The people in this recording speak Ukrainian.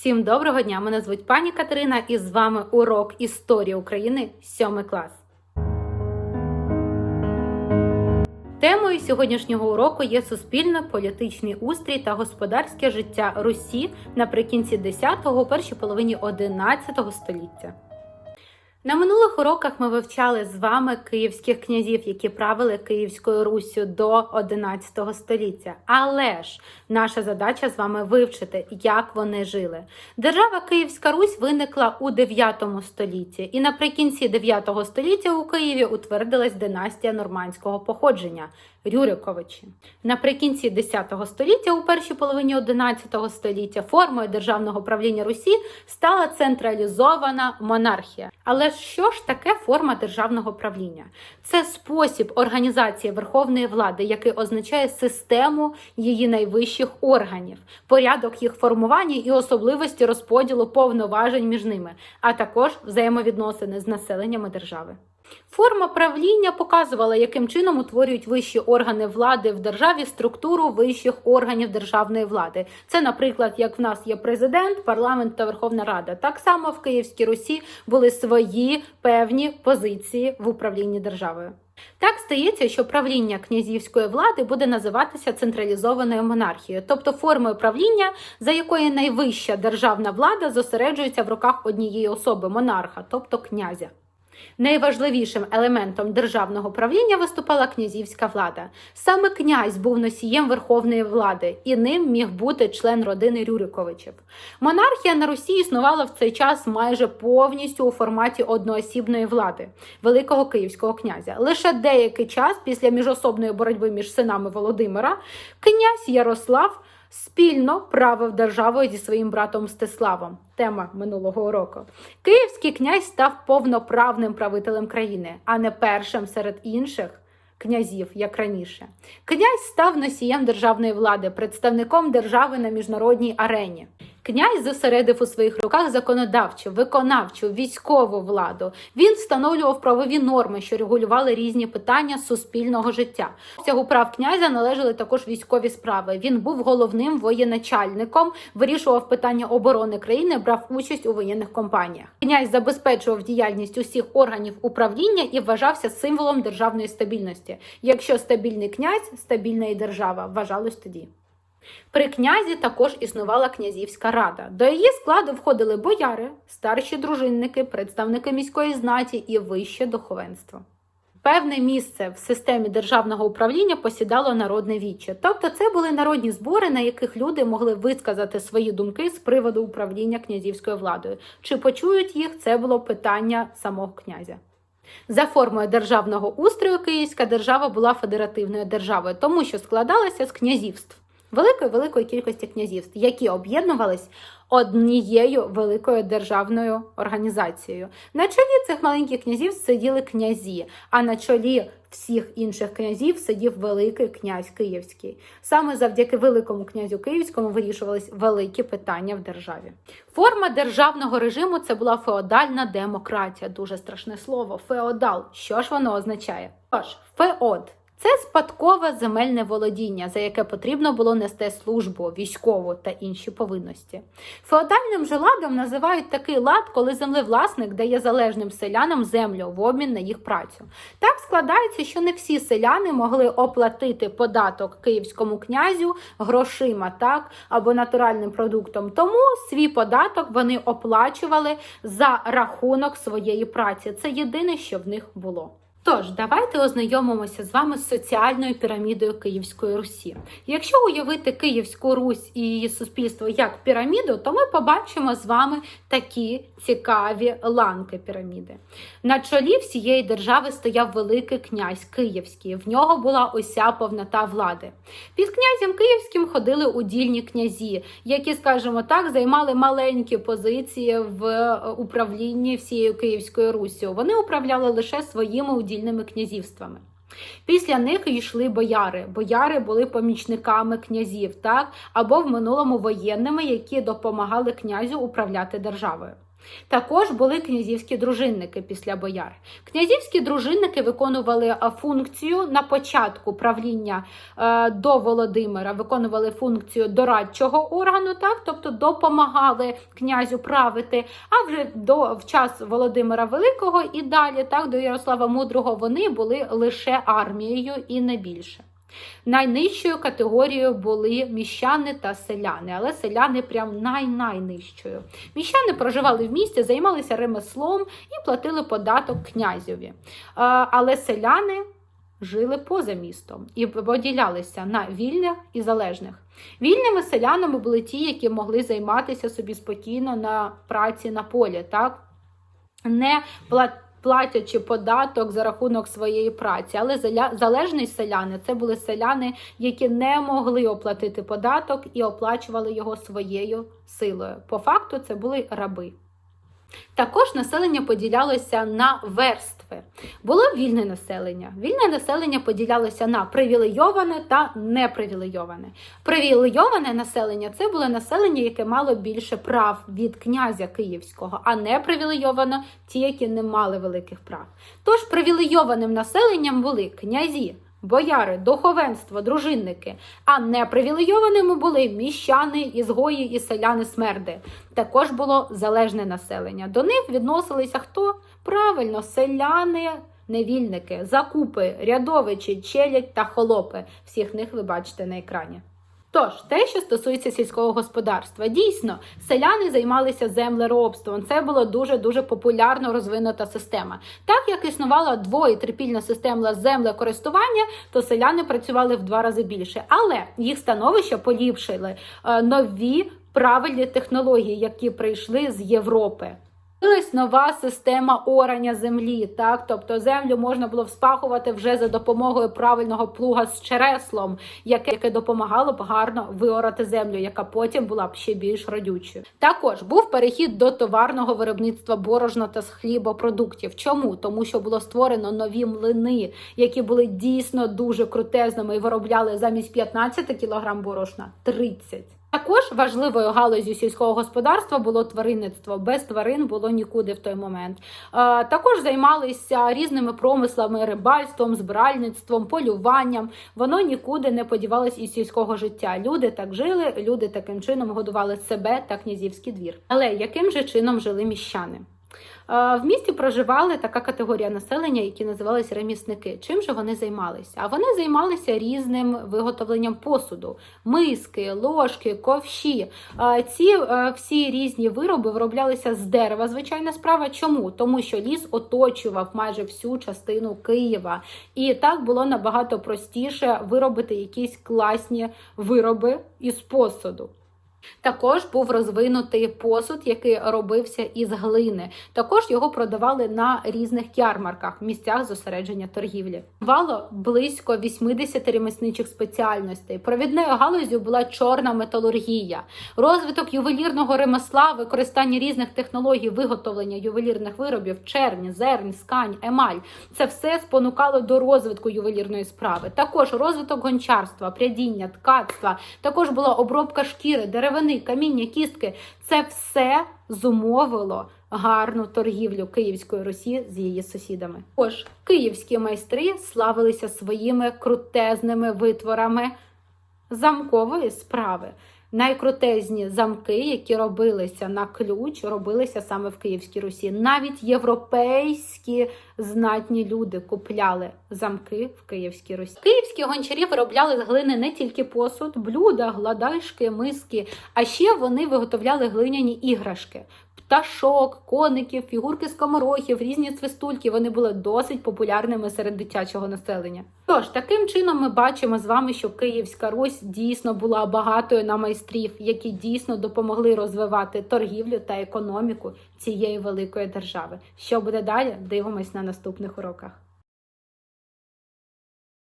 Всім доброго дня! Мене звуть пані Катерина, і з вами урок історії України 7 клас. Темою сьогоднішнього уроку є суспільно-політичний устрій та господарське життя Русі наприкінці 10-го, першій половині 11 століття. На минулих уроках ми вивчали з вами київських князів, які правили Київською Руссю до 11 століття. Але ж наша задача з вами вивчити, як вони жили. Держава Київська Русь виникла у 9 столітті, і наприкінці 9 століття у Києві утвердилась династія нормандського походження Рюриковичі. Наприкінці 10 століття, у першій половині 11 століття, формою державного правління Русі стала централізована монархія. Але що ж таке форма державного правління? Це спосіб організації верховної влади, який означає систему її найвищих органів, порядок їх формування і особливості розподілу повноважень між ними, а також взаємовідносини з населеннями держави. Форма правління показувала, яким чином утворюють вищі органи влади в державі структуру вищих органів державної влади. Це, наприклад, як в нас є президент, парламент та Верховна Рада. Так само в Київській Русі були свої певні позиції в управлінні державою. Так стається, що правління князівської влади буде називатися централізованою монархією, тобто формою правління, за якої найвища державна влада зосереджується в руках однієї особи монарха, тобто князя. Найважливішим елементом державного правління виступала князівська влада. Саме князь був носієм верховної влади, і ним міг бути член родини Рюриковичів. Монархія на Русі існувала в цей час майже повністю у форматі одноосібної влади Великого Київського князя. Лише деякий час після міжособної боротьби між синами Володимира князь Ярослав спільно правив державою зі своїм братом Стеславом. Тема минулого уроку. Київський князь став повноправним правителем країни, а не першим серед інших. Князів, як раніше, князь став носієм державної влади, представником держави на міжнародній арені. Князь зосередив у своїх руках законодавчу, виконавчу, військову владу. Він встановлював правові норми, що регулювали різні питання суспільного життя. Цього прав князя належали також військові справи. Він був головним воєначальником, вирішував питання оборони країни, брав участь у воєнних компаніях. Князь забезпечував діяльність усіх органів управління і вважався символом державної стабільності. Якщо стабільний князь, стабільна і держава вважалось тоді. При князі також існувала князівська рада. До її складу входили бояри, старші дружинники, представники міської знаті і вище духовенство. Певне місце в системі державного управління посідало народне віче, тобто це були народні збори, на яких люди могли висказати свої думки з приводу управління князівською владою. Чи почують їх, це було питання самого князя. За формою державного устрою Київська держава була федеративною державою, тому що складалася з князівств великої великої кількості князівств, які об'єднувались однією великою державною організацією. На чолі цих маленьких князів сиділи князі, а на чолі всіх інших князів сидів великий князь Київський. Саме завдяки великому князю Київському вирішувались великі питання в державі. Форма державного режиму це була феодальна демократія. Дуже страшне слово. Феодал. Що ж воно означає? Тож, феод. Це спадкове земельне володіння, за яке потрібно було нести службу, військову та інші повинності. Феодальним же ладом називають такий лад, коли землевласник дає залежним селянам землю в обмін на їх працю. Так складається, що не всі селяни могли оплатити податок київському князю грошима, так або натуральним продуктом. Тому свій податок вони оплачували за рахунок своєї праці. Це єдине, що в них було. Тож, давайте ознайомимося з вами з соціальною пірамідою Київської Русі. Якщо уявити Київську Русь і її суспільство як піраміду, то ми побачимо з вами такі цікаві ланки піраміди. На чолі всієї держави стояв Великий князь Київський. В нього була уся повнота влади. Під князем Київським ходили удільні князі, які, скажімо так, займали маленькі позиції в управлінні всією Київською Руссю. Вони управляли лише своїми удільними князівствами. Після них йшли бояри. Бояри були помічниками князів, так або в минулому воєнними, які допомагали князю управляти державою. Також були князівські дружинники після бояр. Князівські дружинники виконували функцію на початку правління е, до Володимира, виконували функцію дорадчого органу, так тобто допомагали князю правити. А вже до в час Володимира Великого і далі, так до Ярослава Мудрого, вони були лише армією і не більше. Найнижчою категорією були міщани та селяни, але селяни прям най-найнижчою. Міщани проживали в місті, займалися ремеслом і платили податок князеві. Е, Але селяни жили поза містом і поділялися на вільних і залежних. Вільними селянами були ті, які могли займатися собі спокійно на праці на полі, так? не пла- платячи податок за рахунок своєї праці. Але залежні селяни це були селяни, які не могли оплатити податок і оплачували його своєю силою. По факту це були раби. Також населення поділялося на верстви. Було вільне населення. Вільне населення поділялося на привілейоване та непривілейоване. Привілейоване населення це було населення, яке мало більше прав від князя Київського, а непривілейовано ті, які не мали великих прав. Тож привілейованим населенням були князі. Бояри, духовенство, дружинники, а непривілейованими були міщани, ізгої і селяни смерди. Також було залежне населення. До них відносилися хто? Правильно, селяни, невільники, закупи, рядовичі, челядь та холопи. Всіх них ви бачите на екрані. Тож, те, що стосується сільського господарства, дійсно, селяни займалися землеробством. Це була дуже дуже популярно розвинута система. Так як існувала дво- і трипільна система землекористування, то селяни працювали в два рази більше. Але їх становище поліпшили е, нові правильні технології, які прийшли з Європи. Нова система орання землі, так тобто землю можна було вспахувати вже за допомогою правильного плуга з череслом, яке, яке допомагало б гарно виорати землю, яка потім була б ще більш родючою. Також був перехід до товарного виробництва борошна та хлібопродуктів. Чому? Тому що було створено нові млини, які були дійсно дуже крутезними і виробляли замість 15 кг борошна 30. Також важливою галузю сільського господарства було тваринництво. Без тварин було нікуди в той момент. Е, також займалися різними промислами, рибальством, збиральництвом, полюванням. Воно нікуди не подівалось із сільського життя. Люди так жили, люди таким чином годували себе та князівський двір. Але яким же чином жили міщани? Е, В місті проживали така категорія населення, які називалися ремісники. Чим же вони займалися? А вони займалися різним виготовленням посуду: миски, ложки, ковші. Е, Ці е, всі різні вироби вироблялися з дерева. Звичайна справа. Чому? Тому що ліс оточував майже всю частину Києва, і так було набагато простіше виробити якісь класні вироби із посуду. Також був розвинутий посуд, який робився із глини. Також його продавали на різних ярмарках, місцях зосередження торгівлі. Вало близько 80 ремісничних спеціальностей. Провідною галузю була чорна металургія, розвиток ювелірного ремесла, використання різних технологій виготовлення ювелірних виробів, чернь, зернь, скань, емаль. Це все спонукало до розвитку ювелірної справи. Також розвиток гончарства, прядіння, ткацтва. Також була обробка шкіри, деревини, каміння, кістки. Це все зумовило гарну торгівлю Київської Русі з її сусідами. Тож київські майстри славилися своїми крутезними витворами замкової справи. Найкрутезні замки, які робилися на ключ, робилися саме в Київській Русі. Навіть європейські знатні люди купляли замки в Київській Русі. Київські гончарі виробляли з глини не тільки посуд, блюда, гладашки, миски, а ще вони виготовляли глиняні іграшки. Пташок, коників, фігурки скоморохів, різні свистульки вони були досить популярними серед дитячого населення. Тож таким чином ми бачимо з вами, що Київська Русь дійсно була багатою на майстрів, які дійсно допомогли розвивати торгівлю та економіку цієї великої держави. Що буде далі? Дивимось на наступних уроках.